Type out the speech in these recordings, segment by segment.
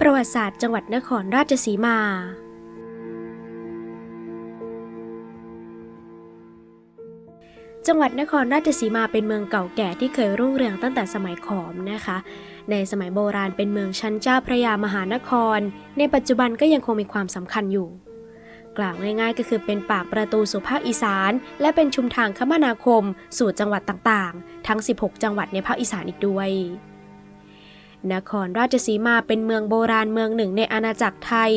ประวัติศาสตร์จังหวัดนครราชสีมา จังหวัดนครราชสีมาเป็นเมืองเก่าแก่ที่เคยรุ่งเรืองตั้งแต่สมัยขอมนะคะ ในสมัยโบราณเป็นเมืองชั้นเจ้าพระยามหานคร ในปัจจุบันก็ยังคงมีความสำคัญอยู่ กล่าวง่ายๆ ก็คือเป็นปากประตูสู่ภาคอีสาน และเป็นชุมทางคมนาคม สู่จังหวัดต่างๆ ทั้ง 16 จังหวัดในภาคอีสานอีกด้วย นครราชสีมาเป็นเมืองโบราณเมืองหนึ่งในอาณาจักรไทย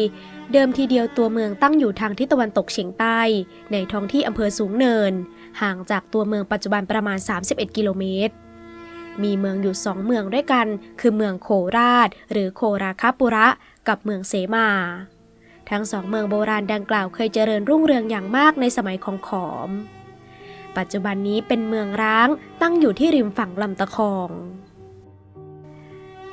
เดิมทีเดียวตัวเมืองตั้งอยู่ทางทิศตะวันตกเฉียงใต้ ในท้องที่อำเภอสูงเนิน ห่างจากตัวเมืองปัจจุบันประมาณ 31 กิโลเมตร มีเมืองอยู่สองเมืองด้วยกัน คือเมืองโคราช หรือโคราคาปุระ กับเมืองเสมา ทั้งสองเมืองโบราณดังกล่าวเคยเจริญรุ่งเรืองอย่างมากในสมัยของขอม ปัจจุบันนี้เป็นเมืองร้างตั้งอยู่ที่ริมฝั่งลำตะคอง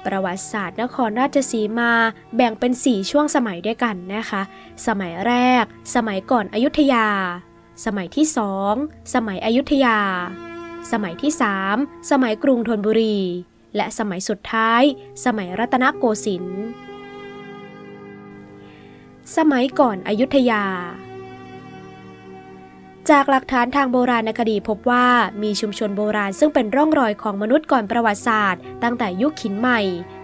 ประวัติศาสตร์นครราชสีมาแบ่งเป็น 4 ช่วงสมัยด้วยกันนะคะ สมัยแรก สมัยก่อนอยุธยา สมัยที่สองสมัยอยุธยา สมัยที่3สมัยกรุงธนบุรี และสมัยสุดท้าย สมัยรัตนโกสินทร์สมัยก่อนอยุธยา จากหลักฐานทางโบราณคดีพบว่ามีชุมชนโบราณซึ่งเป็นร่องรอยของมนุษย์ก่อนประวัติศาสตร์ ตั้งแต่ยุคหินใหม่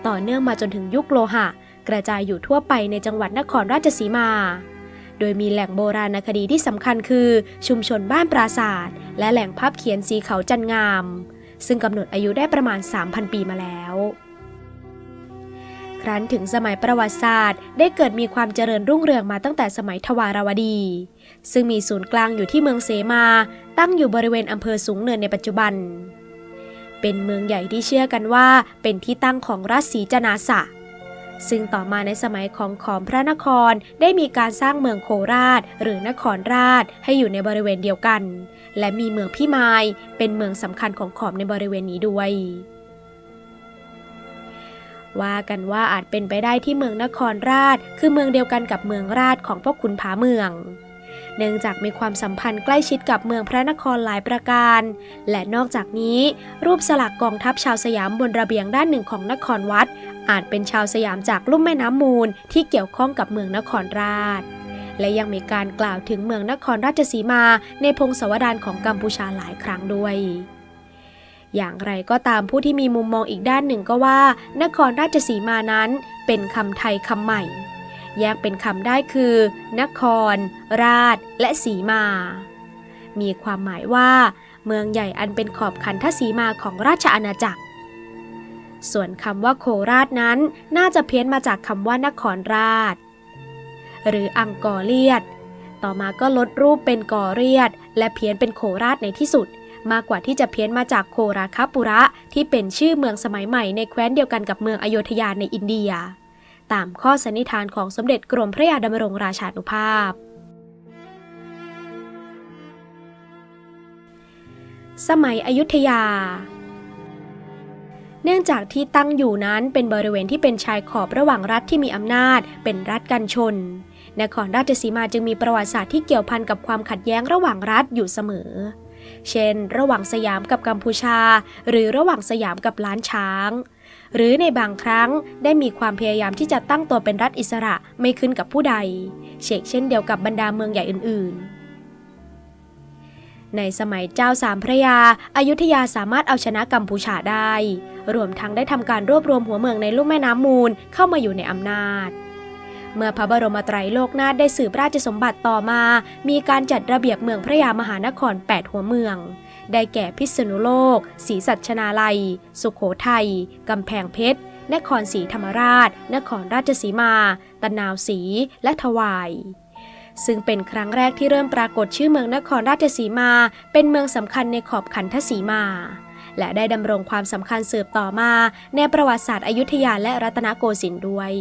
ต่อเนื่องมาจนถึงยุคโลหะ กระจายอยู่ทั่วไปในจังหวัดนครราชสีมา โดยมีแหล่งโบราณคดีที่สำคัญคือ ชุมชนบ้านปราศาสตร์และแหล่งภาพเขียนสีเขาจันงาม ซึ่งกำหนดอายุได้ประมาณ 3,000 ปีมาแล้ว ครั้นถึงสมัยประวัติศาสตร์ ได้เกิดมีความเจริญรุ่งเรืองมาตั้งแต่สมัยทวารวดี ซึ่งมีศูนย์กลางอยู่ที่เมืองเสมา ตั้งอยู่บริเวณอำเภอสูงเนินในปัจจุบัน เป็นเมืองใหญ่ที่เชื่อกันว่าเป็นที่ตั้งของราชสีจนาสะ ซึ่งต่อมาในสมัยของขอมพระนครได้มีการสร้างเมืองโคราช หรือนครราชให้อยู่ในบริเวณเดียวกัน และมีเมืองพิมายเป็นเมืองสำคัญของขอมในบริเวณนี้ด้วย ว่ากันว่าอาจเป็นไปได้ที่เมืองนครราช คือเมืองเดียวกันกับเมืองราชของพวกขุนผาเมือง เนื่องจากมีความสัมพันธ์ใกล้ชิดกับเมืองพระนครหลายประการ และนอกจากนี้ รูปสลักกองทัพชาวสยามบนระเบียงด้านหนึ่งของนครวัด อาจเป็นชาวสยามจากลุ่มแม่น้ำมูลที่เกี่ยวข้องกับเมืองนครราช และยังมีการกล่าวถึงเมืองนครราชสีมาในพงศาวดารของกัมพูชาหลายครั้งด้วย อย่างไรก็ตามผู้ที่มีมุมมองอีกด้านหนึ่งก็ว่า นครราชสีมานั้นเป็นคำไทยคำใหม่ แยกเป็นคำได้คือ นคร ราช และสีมา มีความหมายว่า เมืองใหญ่อันเป็นขอบขันทศีมาของราชอาณาจักร ส่วนคำว่าโคราชนั้นน่าจะเพี้ยนมาจากคำว่านครราช หรืออังกอร์เลียด ต่อมาก็ลดรูปเป็นกอเรียด และเพี้ยนเป็นโคราชในที่สุด มากกว่าที่จะเพี้ยนมาจากโคราคาปุระ ที่เป็นชื่อเมืองสมัยใหม่ในแคว้นเดียวกันกับเมืองอโยธยาในอินเดีย ตามข้อสันนิษฐานของสมเด็จกรมพระยาดำรงราชานุภาพ สมัยอยุธยาเนื่องจากที่ตั้งอยู่นั้นเป็นบริเวณที่เป็นชายขอบระหว่างรัฐที่มีอำนาจ เป็นรัฐกันชน นครราชสีมาจึงมีประวัติศาสตร์ที่เกี่ยวพันกับความขัดแย้งระหว่างรัฐอยู่เสมอ เช่น ระหว่างสยามกับกัมพูชา หรือระหว่างสยามกับล้านช้าง หรือในบางครั้งได้มีความพยายามที่จะตั้งตัวเป็นรัฐอิสระไม่ขึ้นกับผู้ใด เชกเช่นเดียวกับบรรดาเมืองใหญ่อื่น ๆในสมัยเจ้าสามพระยาอายุทยาสามารถเอาชนะกัมพูชาได้ รวมทั้งได้ทำการรวบรวมหัวเมืองในลุ่มแม่น้ำมูลเข้ามาอยู่ในอำนาจ เมื่อพระบรมไตรโลกนาถได้สืบราชสมบัติต่อมา มีการจัดระเบียบเมืองพระยามหานคร 8 หัวเมือง ได้แก่พิษณุโลก ศรีสัชนาลัย สุขโขทัย กำแพงเพชร นครศรีธรรมราช นครราชสีมา ตะนาวศรี และทวายซึ่งเป็นครั้งแรกที่เริ่มปรากฏชื่อเมืองนครราชสีมา เป็นเมืองสำคัญในขอบขันทศีมา และได้ดำรงความสำคัญสืบต่อมา ในประวัติศาสตร์อยุธยาและรัตนโกสินทร์ด้วย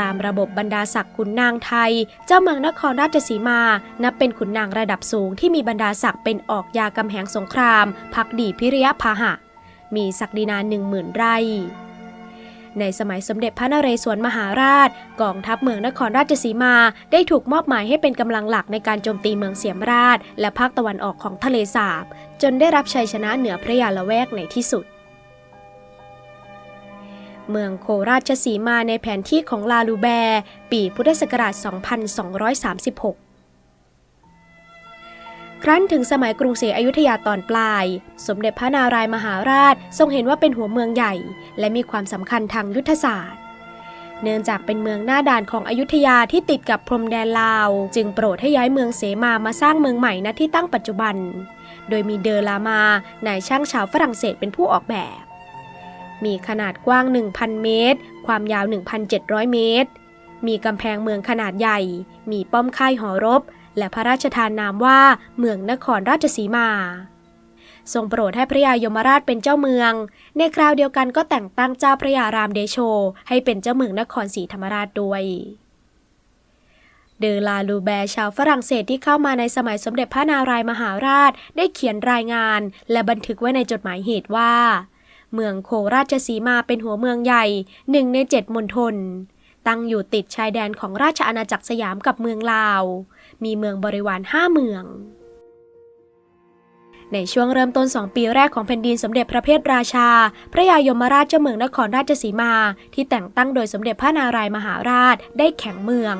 ตามระบบบรรดาศักดิ์ขุนนางไทย เจ้าเมืองนครราชสีมา นับเป็นขุนนางระดับสูงที่มีบรรดาศักดิ์เป็นออกยากำแหงสงคราม พักดีพิริยพาหะ มีศักดินาหนึ่งหมื่นไร่ในสมัยสมเด็จพระนเรศวรมหาราช กองทัพเมืองนครราชสีมา ได้ถูกมอบหมายให้เป็นกำลังหลักในการโจมตีเมืองเสียมราช และภาคตะวันออกของทะเลสาบ จนได้รับชัยชนะเหนือพระยาละแวกในที่สุด เมืองโคราชสีมาในแผนที่ของลาลูแบร์ปีพุทธศักราช 2236ครั้นถึงสมัยกรุงศรีอยุธยาตอนปลาย สมเด็จพระนารายมหาราชทรงเห็นว่าเป็นหัวเมืองใหญ่ และมีความสำคัญทางยุทธศาสตร์ เนื่องจากเป็นเมืองหน้าด่านของอยุธยาที่ติดกับพรมแดนลาว จึงโปรดให้ย้ายเมืองเสมามาสร้างเมืองใหม่ณที่ตั้งปัจจุบัน โดยมีเดอลามา นายช่างชาวฝรั่งเศสเป็นผู้ออกแบบ มีขนาดกว้าง 1,000 เมตร ความยาว 1,700 เมตร มีกำแพงเมืองขนาดใหญ่ มีป้อมค่ายหอรบ และพระราชทานนามว่าเมืองนครราชสีมา ทรงโปรดให้พระยายมราชเป็นเจ้าเมือง ในคราวเดียวกันก็แต่งตั้งเจ้าพระยารามเดโช ให้เป็นเจ้าเมืองนครศรีธรรมราชด้วยเดอลาลูแบร์ชาวฝรั่งเศสที่เข้ามาในสมัยสมเด็จพระนารายมหาราช ได้เขียนรายงาน และบันทึกไว้ในจดหมายเหตุว่า เมืองโคราชสีมาเป็นหัวเมืองใหญ่หนึ่งในเจ็ดมณฑลตั้งอยู่ติดชายแดนของราชอาณาจักรสยามกับเมืองลาว มีเมืองบริวารห้าเมือง ในช่วงเริ่มต้นสองปีแรกของแผ่นดินสมเด็จพระเพทราชา พระยายมราชเจ้าเมืองนครราชสีมา ที่แต่งตั้งโดยสมเด็จพระนารายมหาราชได้แข็งเมือง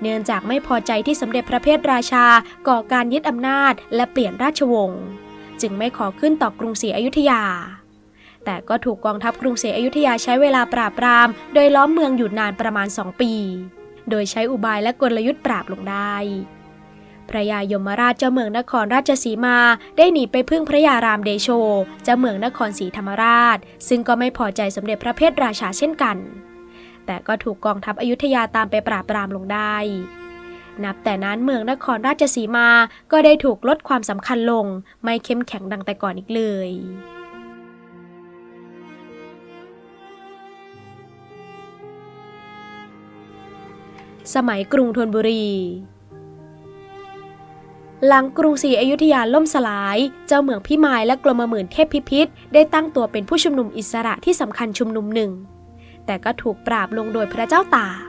เนื่องจากไม่พอใจที่สมเด็จพระเพทราชา ก่อการยึดอำนาจ และเปลี่ยนราชวงศ์ จึงไม่ขอขึ้นต่อกรุงศรีอยุธยา แต่ก็ถูกกองทัพกรุงศรีอยุธยาใช้เวลาปราบปราม โดยล้อมเมืองอยู่นานประมาณ 2 ปี โดยใช้อุบายและกลยุทธ์ปราบลงได้พระยายมราชเจ้าเมืองนครราชสีมา ได้หนีไปพึ่งพระยารามเดโช เจ้าเมืองนครศรีธรรมราช ซึ่งก็ไม่พอใจสมเด็จพระเพทราชาเช่นกัน แต่ก็ถูกกองทัพอยุธยาตามไปปราบปรามลงได้ นับแต่นั้นเมืองนครราชสีมาก็ได้ถูกลดความสำคัญลง ไม่เข้มแข็งดังแต่ก่อนอีกเลย สมัยกรุงธนบุรี หลังกรุงศรีอยุธยาล่มสลาย เจ้าเมืองพิมายและกรมหมื่นเทพพิพิธได้ตั้งตัวเป็นผู้ชุมนุมอิสระที่สำคัญชุมนุมหนึ่ง แต่ก็ถูกปราบลงโดยพระเจ้าตาก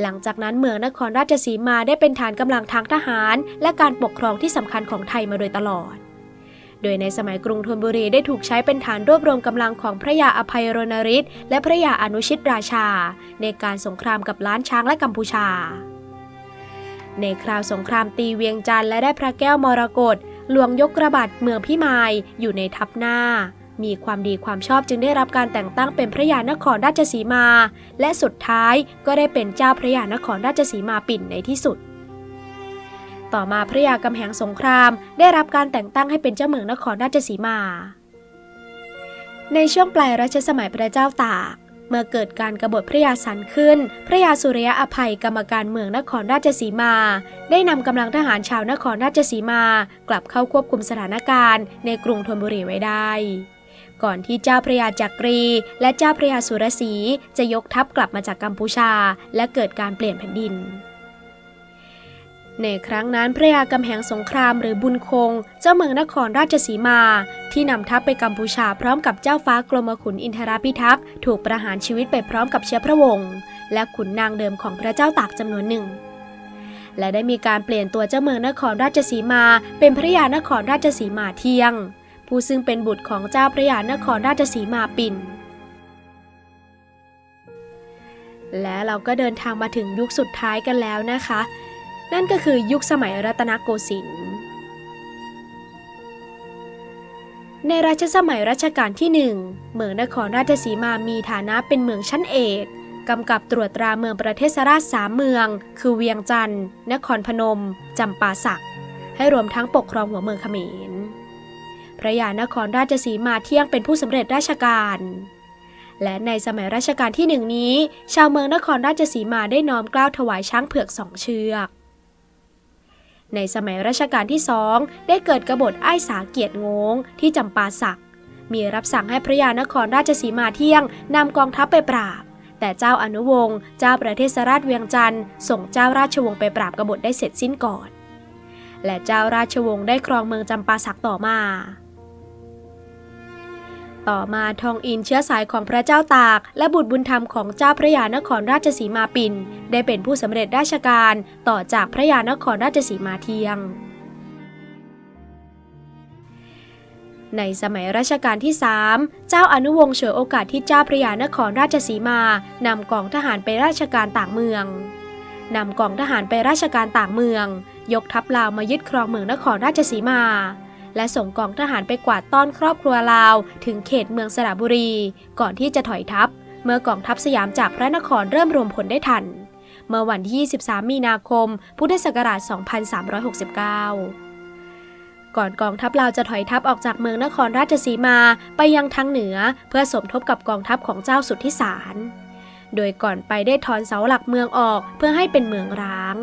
หลังจากนั้นเมืองนครราชสีมาได้เป็นฐานกำลังทางทหาร และการปกครองที่สำคัญของไทยมาโดยตลอด โดยในสมัยกรุงธนบุรีได้ถูกใช้เป็นฐานรวบรวมกำลังของพระยาอภัยรณฤทธิ์และพระยาอนุชิตราชา ในการสงครามกับล้านช้างและกัมพูชา ในคราวสงครามตีเวียงจันทร์และได้พระแก้วมรกตหลวงยกกระบัดเมืองพิมายอยู่ในทัพหน้า มีความดีความชอบจึงได้รับการแต่งตั้งเป็นพระยานครราชสีมา และสุดท้ายก็ได้เป็นเจ้าพระยานครราชสีมาปิ่นในที่สุด ต่อมาพระยากำแหงสงคราม ได้รับการแต่งตั้งให้เป็นเจ้าเมืองนครราชสีมา ในช่วงปลายรัชสมัยพระเจ้าตาก เมื่อเกิดการกบฏพระยาสันขึ้น พระยาสุริยะอภัยกรรมการเมืองนครราชสีมา ได้นำกำลังทหารชาวนครราชสีมา กลับเข้าควบคุมสถานการณ์ ในกรุงธนบุรีไว้ได้ก่อนที่เจ้าพระยาจักรี และเจ้าพระยาสุรศีจะยกทัพกลับมาจากกัมพูชา และเกิดการเปลี่ยนแผ่นดิน ในครั้งนั้นพระยากำแหงสงครามหรือบุญคง เจ้าเมืองนครราชสีมา ที่นำทัพไปกัมพูชาพร้อมกับเจ้าฟ้ากรมขุนอินทราพิทักษ์ถูกประหารชีวิตไปพร้อมกับเชื้อพระวงศ์และขุนนางเดิมของพระเจ้าตากจำนวนหนึ่ง และได้มีการเปลี่ยนตัวเจ้าเมืองนครราชสีมา เป็นพระยานครราชสีมาเที่ยง ผู้ซึ่งเป็นบุตรของเจ้าพระยานครราชสีมาปิ่นและเราก็เดินทางมาถึงยุคสุดท้ายกันแล้วนะคะ นั่นก็คือยุคสมัยรัตนโกสินทร์ ในรัชสมัยรัชกาลที่หนึ่งเมืองนครราชสีมามีฐานะเป็นเมืองชั้นเอกกำกับตรวจตราเมืองประเทศราชสามเมือง คือเวียงจันทร์นครพนมจำปาสัก ให้รวมทั้งปกครองหัวเมืองเขมร พระยานครราชสีมาเที่ยงเป็นผู้สำเร็จราชการและในสมัยรัชกาลที่หนึ่งนี้ ชาวเมืองนครราชสีมาได้น้อมกล้าวถวายช้างเผือกสองเชือก ในสมัยรัชกาลที่สองได้เกิดกบฏไอ้สาเกียรติงงที่จำปาสัก มีรับสั่งให้พระยานครราชสีมาเที่ยงนำกองทัพไปปราบ แต่เจ้าอนุวงศ์เจ้าประเทศราชเวียงจันทร์ส่งเจ้าราชวงศ์ไปปราบกบฏได้เสร็จสิ้นก่อน และเจ้าราชวงศ์ได้ครองเมืองจำปาสักต่อมา ต่อมาทองอินเชื้อสายของพระเจ้าตาก และบุตรบุญธรรมของเจ้าพระยานครราชสีมาปิ่น ได้เป็นผู้สำเร็จราชการต่อจากพระยานครราชสีมาเทียง ในสมัยรัชกาลที่ 3 เจ้าอนุวงศ์เฉยโอกาสที่เจ้าพระยานครราชสีมานำกองทหารไปราชการต่างเมืองนำกองทหารไปราชการต่างเมือง ยกทัพลาวมายึดครองเมืองนครราชสีมา และส่งกองทหารไปกวาดต้อนครอบครัวลาว ถึงเขตเมืองสระบุรี ก่อนที่จะถอยทัพ เมื่อกองทัพสยามจากพระนครเริ่มรวมพลได้ทัน เมื่อวันที่ 23 มีนาคม พุทธศักราช 2369 ก่อนกองทัพลาวจะถอยทัพออกจากเมืองนครราชสีมาไปยังทางเหนือเพื่อสมทบกับกองทัพของเจ้าสุทธิสาร โดยก่อนไปได้ถอนเสาหลักเมืองออกเพื่อให้เป็นเมืองร้าง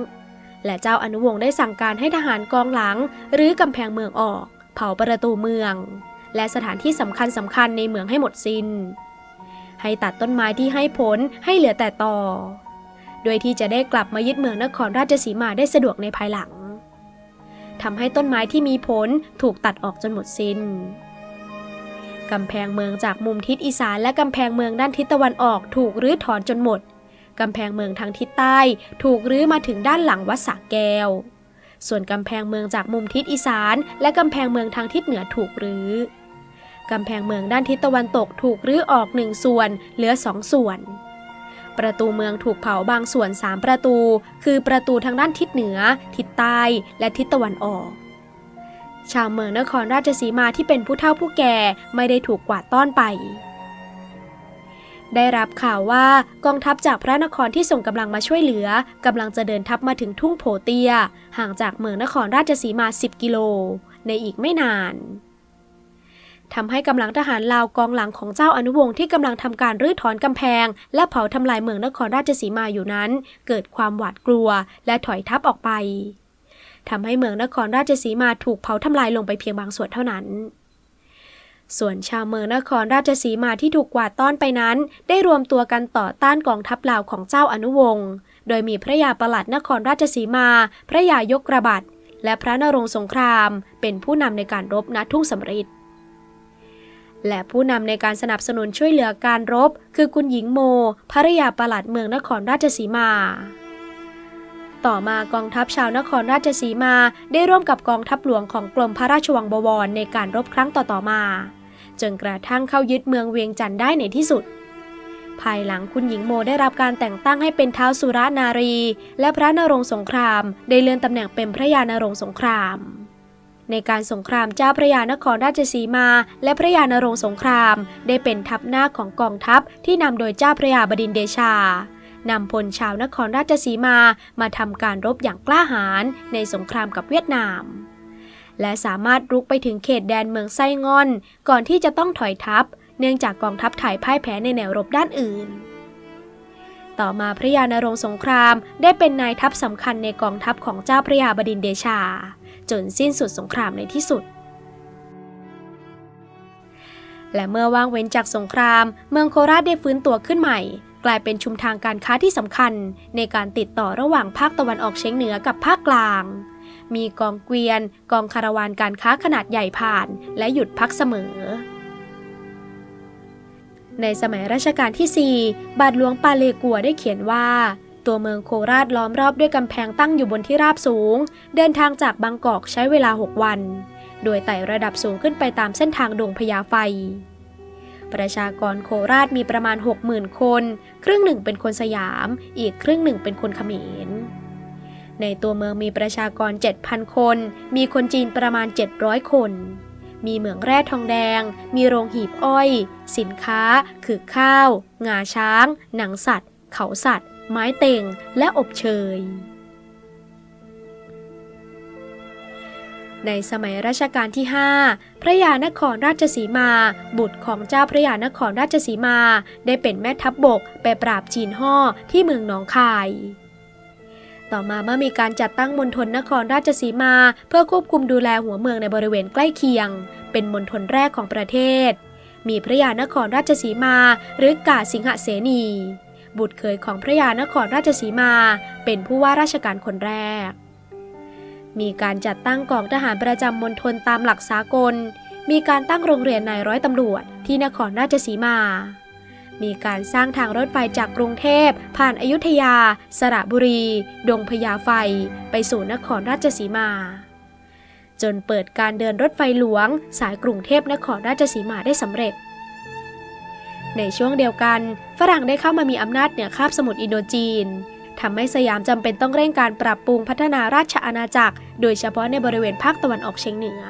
และเจ้าอนุวงศ์ได้สั่งการให้ทหารกองหลัง หรือกำแพงเมืองออก เผาประตูเมือง และสถานที่สำคัญสำคัญในเมืองให้หมดสิน้น ให้ตัดต้นไม้ที่ให้ผลให้เหลือแต่ตอโดยที่จะได้กลับมายึดเมืองนครราชสีมาได้สะดวกในภายหลังทำให้ต้นไม้ที่มีผลถูกตัดออกจนหมดสิน้นกำแพงเมืองจากมุมทิศอีสานและกำแพงเมืองด้านทิศตะวันออกถูกรื้อถอนจนหมด กำแพงเมืองทางทิศใต้ถูกรื้อมาถึงด้านหลังวัดสระแก้ว ส่วนกำแพงเมืองจากมุมทิศอีสาน และกำแพงเมืองทางทิศเหนือถูกรื้อกำแพงเมืองด้านทิศตะวันตกถูกรื้อออกหนึ่งส่วน เหลือสองส่วน ประตูเมืองถูกเผาบางส่วน 3 ประตู คือประตูทางด้านทิศเหนือ ทิศใต้ และทิศตะวันออก ชาวเมืองนครราชสีมาที่เป็นผู้เฒ่าผู้แก่ไม่ได้ถูกกวาดต้อนไป ได้รับข่าวว่ากองทัพจากพระนครที่ส่งกำลังมาช่วยเหลือกำลังจะเดินทัพมาถึงทุ่งโพเตีย ห่างจากเมืองนครราชสีมา 10 กิโล ในอีกไม่นานทำให้กำลังทหารลาวกองหลังของเจ้าอนุวงศ์ที่กำลังทำการรื้อถอนกำแพง และเผาทำลายเมืองนครราชสีมาอยู่นั้น เกิดความหวาดกลัวและถอยทัพออกไปทำให้เมืองนครราชสีมาถูกเผาทำลายลงไปเพียงบางส่วนเท่านั้น ส่วนชาวเมืองนครราชสีมาที่ถูกกวาดต้อนไปนั้น ได้รวมตัวกันต่อต้านกองทัพลาวของเจ้าอนุวงศ์โดยมีพระยาประหลัดนครราชสีมา พระยายกระบัดและพระนรงสงคราม เป็นผู้นำในการรบณทุ่งสำริดและผู้นำในการสนับสนุนช่วยเหลือการรบ คือคุณหญิงโมภรยาประหลัดเมืองนครราชสีมา ต่อมากองทัพชาวนครราชสีมาได้ร่วมกับกองทัพหลวงของกรมพระราชวังบวรในการรบครั้งต่อๆมา จนกระทั่งเข้ายึดเมืองเวียงจันทร์ได้ในที่สุด ภายหลังคุณหญิงโมได้รับการแต่งตั้งให้เป็นเท้าวสุรานารี และพระนรงสงคราม ได้เลื่อนตำแหน่งเป็นพระยานรงสงครามในการสงครามเจ้าพระยานครราชสีมา และพระยานรงสงคราม ได้เป็นทัพหน้าของกองทัพที่นำโดยเจ้าพระยาบดินเดชา นำพลชาวนครราชสีมามาทำการรบอย่างกล้าหาญในสงครามกับเวียดนาม และสามารถรุกไปถึงเขตแดนเมืองไส้งอน ก่อนที่จะต้องถอยทัพ เนื่องจากกองทัพถ่ายพ่ายแพ้ในแนวรบด้านอื่น ต่อมาพระยานรงค์สงครามได้เป็นนายทัพสำคัญในกองทัพของเจ้าพระยาบดินเดชา จนสิ้นสุดสงครามในที่สุดและเมื่อว่างเว้นจากสงคราม เมืองโคราชได้ฟื้นตัวขึ้นใหม่ กลายเป็นชุมทางการค้าที่สำคัญ ในการติดต่อระหว่างภาคตะวันออกเฉียงเหนือกับภาคกลาง มีกองเกวียน กองคาราวานการค้าขนาดใหญ่ผ่าน และหยุดพักเสมอ ในสมัยรัชกาลที่ 4 บาทหลวงปาเลกัวได้เขียนว่าตัวเมืองโคราชล้อมรอบด้วยกำแพงตั้งอยู่บนที่ราบสูง เดินทางจากบางกอกใช้เวลา 6 วัน โดยไต่ระดับสูงขึ้นไปตามเส้นทางดงพญาไฟ ประชากรโคราชมีประมาณ 60,000 คน ครึ่งหนึ่งเป็นคนสยาม อีกครึ่งหนึ่งเป็นคนเขมร ในตัวเมืองมีประชากร 7,000 คน มีคนจีนประมาณ 700 คน มีเหมืองแร่ทองแดง มีโรงหีบอ้อย สินค้า คือข้าว งาช้าง หนังสัตว์ เขาสัตว์ ไม้เต่ง และอบเชย ในสมัยรัชกาลที่ 5 พระยานครราชสีมา บุตรของเจ้าพระยานครราชสีมา ได้เป็นแม่ทัพบบกไปปราบจีนห่อที่เมืองหนองคาย ต่อมาเมื่อมีการจัดตั้งมณฑลนครราชสีมา เพื่อควบคุมดูแลหัวเมืองในบริเวณใกล้เคียง เป็นมณฑลแรกของประเทศ มีพระยานครราชสีมา หรือกาสิงหเสนี บุตรเคยของพระยานครราชสีมา เป็นผู้ว่าราชการคนแรก มีการจัดตั้งกองทหารประจำมณฑลตามหลักสากล มีการตั้งโรงเรียนนายร้อยตำรวจที่นครราชสีมา มีการสร้างทางรถไฟจากกรุงเทพ ผ่านอายุทยา สระบุรี ดงพญาไฟ ไปสู่นครราชสีมา จนเปิดการเดินรถไฟหลวง สายกรุงเทพนครราชสีมาได้สำเร็จ ในช่วงเดียวกัน ฝรั่งได้เข้ามามีอำนาจเหนือคาบสมุทรอินโดจีน ทำให้สยามจำเป็นต้องเร่งการปรับปรุงพัฒนาราชอาณาจักร โดยเฉพาะในบริเวณภาคตะวันออกเฉียงเหนือ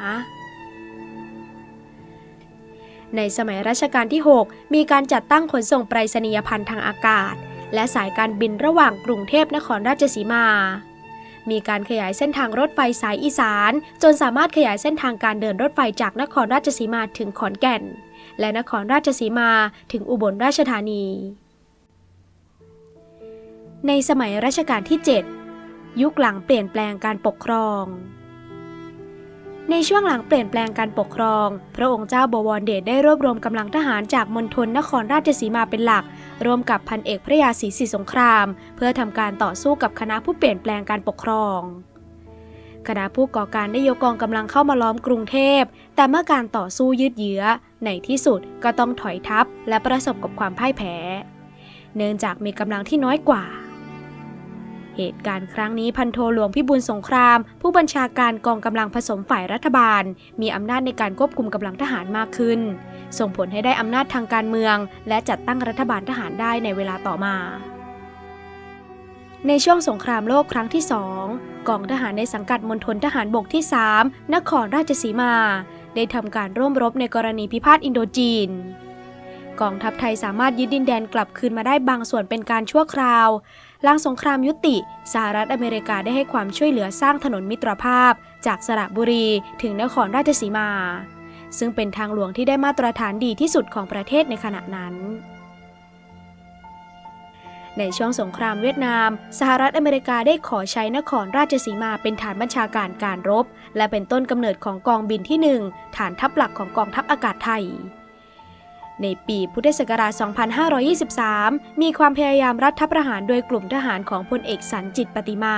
ในสมัยรัชกาลที่ 6 มีการจัดตั้งขนส่งไปรษณียพันธ์ทางอากาศ และสายการบินระหว่างกรุงเทพนครราชสีมา มีการขยายเส้นทางรถไฟสายอีสาน จนสามารถขยายเส้นทางการเดินรถไฟจากนครราชสีมาถึงขอนแก่น และนครราชสีมาถึงอุบลราชธานี ในสมัยรัชกาลที่ 7 ยุคหลังเปลี่ยนแปลงการปกครอง ในช่วงหลังเปลี่ยนแปลงการปกครอง พระองค์เจ้าบวรเดชได้รวบรวมกำลังทหารจากมณฑลนครราชสีมาเป็นหลักร่วมกับพันเอกพระยาศรีศรีสงคราม เพื่อทำการต่อสู้กับคณะผู้เปลี่ยนแปลงการปกครองคณะผู้ก่อการได้ยกกองกำลังเข้ามาล้อมกรุงเทพ แต่เมื่อการต่อสู้ยืดเยื้อ ในที่สุดก็ต้องถอยทัพและประสบกับความพ่ายแพ้ เนื่องจากมีกำลังที่น้อยกว่า เหตุการณ์ครั้งนี้พันโทหลวงพิบูลสงคราม ผู้บัญชาการกองกำลังผสมฝ่ายรัฐบาล มีอำนาจในการควบคุมกำลังทหารมากขึ้น ส่งผลให้ได้อำนาจทางการเมือง และจัดตั้งรัฐบาลทหารได้ในเวลาต่อมา ในช่วงสงครามโลกครั้งที่สองกองทหารในสังกัดมณฑลทหารบกที่ 3 นครราชสีมา ได้ทำการร่วมรบในกรณีพิพาทอินโดจีนกองทัพไทยสามารถยึดดินแดนกลับคืนมาได้บางส่วนเป็นการชั่วคราว หลังสงครามยุติสหรัฐอเมริกาได้ให้ความช่วยเหลือสร้างถนนมิตรภาพ จากสระบุรีถึงนครราชสีมา ซึ่งเป็นทางหลวงที่ได้มาตรฐานดีที่สุดของประเทศในขณะนั้น ในช่วงสงครามเวียดนาม สหรัฐอเมริกาได้ขอใช้นครราชสีมาเป็นฐานบัญชาการการรบ และเป็นต้นกำเนิดของกองบินที่ 1 ฐานทัพหลักของกองทัพอากาศไทย ในปีพุทธศักราช 2523 มีความพยายามรัฐประหารโดยกลุ่มทหารของพลเอกสันจิตปฏิมา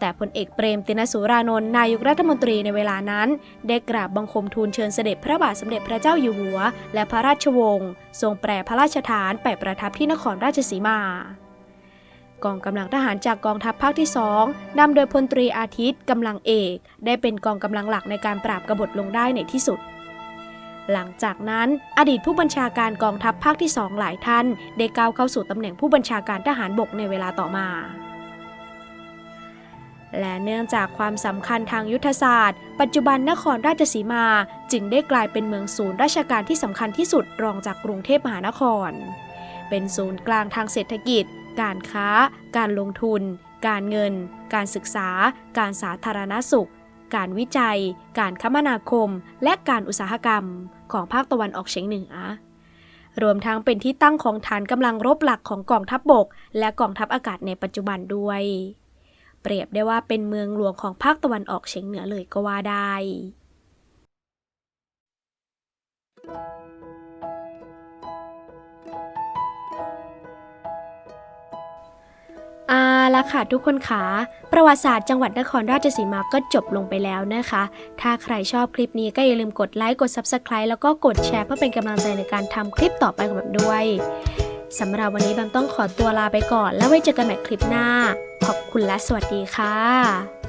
แต่พลเอกเปรมตินสุรานนท์นายกรัฐมนตรีในเวลานั้น ได้กราบบังคมทูลเชิญเสด็จพระบาทสมเด็จพระเจ้าอยู่หัว และพระราชวงศ์ทรงแปรพระราชฐานไปประทับที่นครราชสีมากองกำลังทหารจากกองทัพภาคที่สองนำโดยพลตรีอาทิตย์กำลังเอก ได้เป็นกองกำลังหลักในการปราบกบฏลงได้ในที่สุด หลังจากนั้น อดีตผู้บัญชาการกองทัพภาคที่สองหลายท่าน ได้ก้าวเข้าสู่ตำแหน่งผู้บัญชาการทหารบกในเวลาต่อมา และเนื่องจากความสำคัญทางยุทธศาสตร์ ปัจจุบันนครราชสีมาจึงได้กลายเป็นเมืองศูนย์ราชการที่สำคัญที่สุดรองจากกรุงเทพมหานคร เป็นศูนย์กลางทางเศรษฐกิจ การค้า การลงทุน การเงิน การศึกษา การสาธารณสุขการวิจัย การคมนาคม และการอุตสาหกรรม ของภาคตะวันออกเฉียงเหนือ รวมทั้งเป็นที่ตั้งของฐานกำลังรบหลักของกองทัพบบก และกองทัพอากาศในปัจจุบันด้วย เปรียบได้ว่าเป็นเมืองหลวงของภาคตะวันออกเฉียงเหนือเลยก็ว่าได้ ละค่ะทุกคนขาประวัติศาสตร์จังหวัดนครราชสีมาก็จบลงไปแล้วนะคะ ถ้าใครชอบคลิปนี้ก็อย่าลืมกดไลค์กด Subscribe แล้วก็กดแชร์เพื่อเป็นกำลังใจในการทำคลิปต่อไปของแบบด้วยสำหรับวันนี้แบมต้องขอตัวลาไปก่อน แล้วไว้เจอกันใหม่คลิปหน้า ขอบคุณและสวัสดีค่ะ